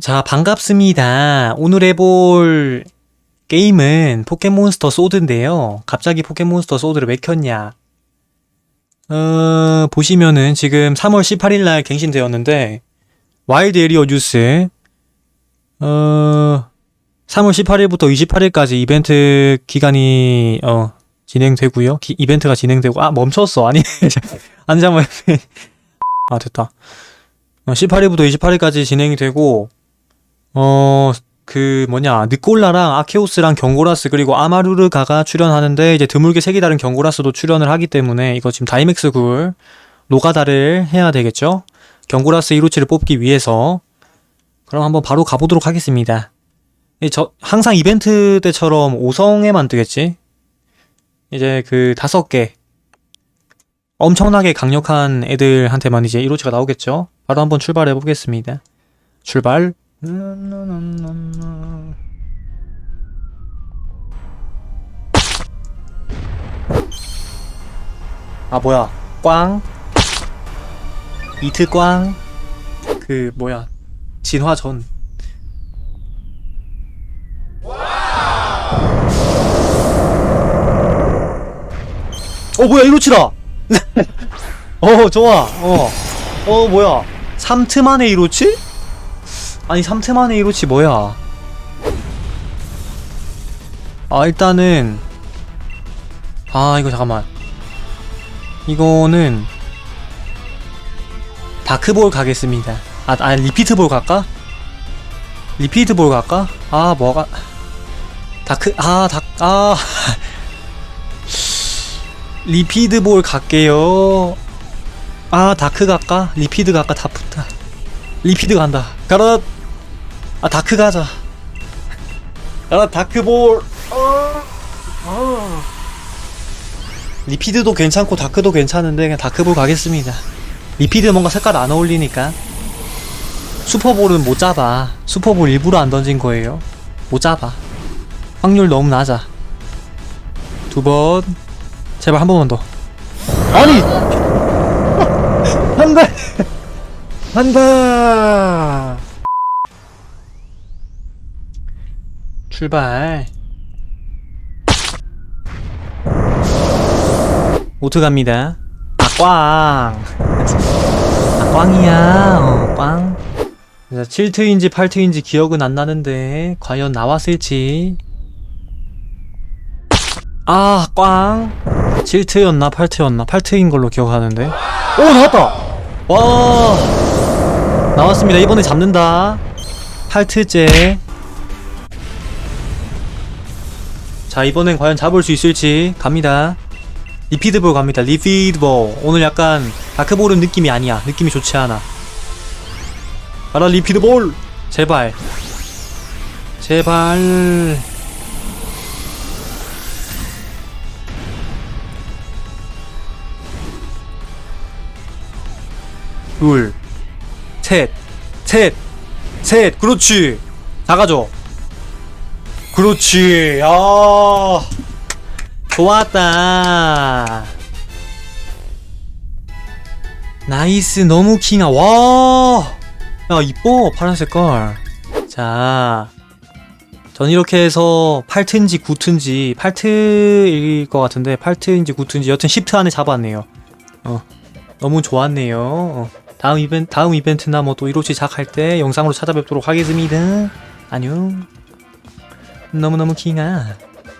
자, 반갑습니다. 오늘 해볼 게임은 포켓몬스터 소드인데요. 갑자기 포켓몬스터 소드를 왜 켰냐? 어, 보시면은 지금 3월 18일 날 갱신되었는데, 와일드 에리어 뉴스, 어, 3월 18일부터 28일까지 이벤트 기간이, 어, 진행되고요. 기- 이벤트가 진행되고, 아, 멈췄어. 아니, 아니, 잠깐만. 아, 됐다. 어, 18일부터 28일까지 진행이 되고, 어, 그 뭐냐, 느콜라랑 아케오스랑 경고라스 그리고 아마루르가가 출연하는데 이제 드물게 색이 다른 경고라스도 출연을 하기 때문에 이거 지금 다이맥스 굴 노가다를 해야 되겠죠? 경고라스 1호치를 뽑기 위해서 그럼 한번 바로 가보도록 하겠습니다. 이저 항상 이벤트 때처럼 5성에만 뜨겠지? 이제 그 다섯 개 엄청나게 강력한 애들한테만 이제 1호치가 나오겠죠? 바로 한번 출발해 보겠습니다. 출발. 아 뭐야. 꽝. 이트 꽝그 뭐야. 진화 전. 어 뭐야. 1호치다 어 좋아. 어. 어 뭐야. 3트 만에 1호치? 아니 3트 만에 1호치 뭐야 아 일단은 아 이거 잠깐만 이거는 다크볼 가겠습니다 아, 아 리피트볼 갈까? 리피트볼 갈까? 아 뭐가 다크 아 다 아 리피드볼 갈게요 아 다크 갈까? 리피드 갈까? 다프타 리피드 간다 가라 아 다크 가자. 가라 다크볼. 어. 어. 리피드도 괜찮고 다크도 괜찮은데 그냥 다크볼 가겠습니다. 리피드 뭔가 색깔 안 어울리니까. 슈퍼볼은 못 잡아. 슈퍼볼 일부러 안 던진 거예요. 못 잡아. 확률 너무 낮아. 두 번. 제발 한 번만 더. 아니! 한다 한다 출발. 오트 갑니다. 아꽝. 아 꽝이야. 어, 꽝. 자, 7트인지 8트인지 기억은 안 나는데 과연 나왔을지. 아 꽝. 7트였나 8트였나? 8트인 걸로 기억하는데. 오 나왔다! 와. 나왔습니다. 이번에 잡는다. 8트째 자 이번엔 과연 잡을 수 있을지 갑니다. 리피드볼 갑니다. 리피드볼. 오늘 약간 다크볼은 느낌이 아니야. 느낌이 좋지 않아. 가라 리피드볼! 제발. 제발. 둘, 셋, 셋, 셋, 그렇지. 다 가져. 그렇지. 아, 좋았다. 나이스, 너무 킹아. 와, 야 이뻐 파란 색깔. 자, 전 이렇게 해서 8트인지 9트인지 8트일 것 같은데 8트인지 9트인지 여튼 10트 안에 잡았네요. 어, 너무 좋았네요. 어. 다음 이벤트 다음 이벤트나 뭐또 1호치 작할 때 영상으로 찾아뵙도록 하겠습니다. 안녕. 너무너무 킹아.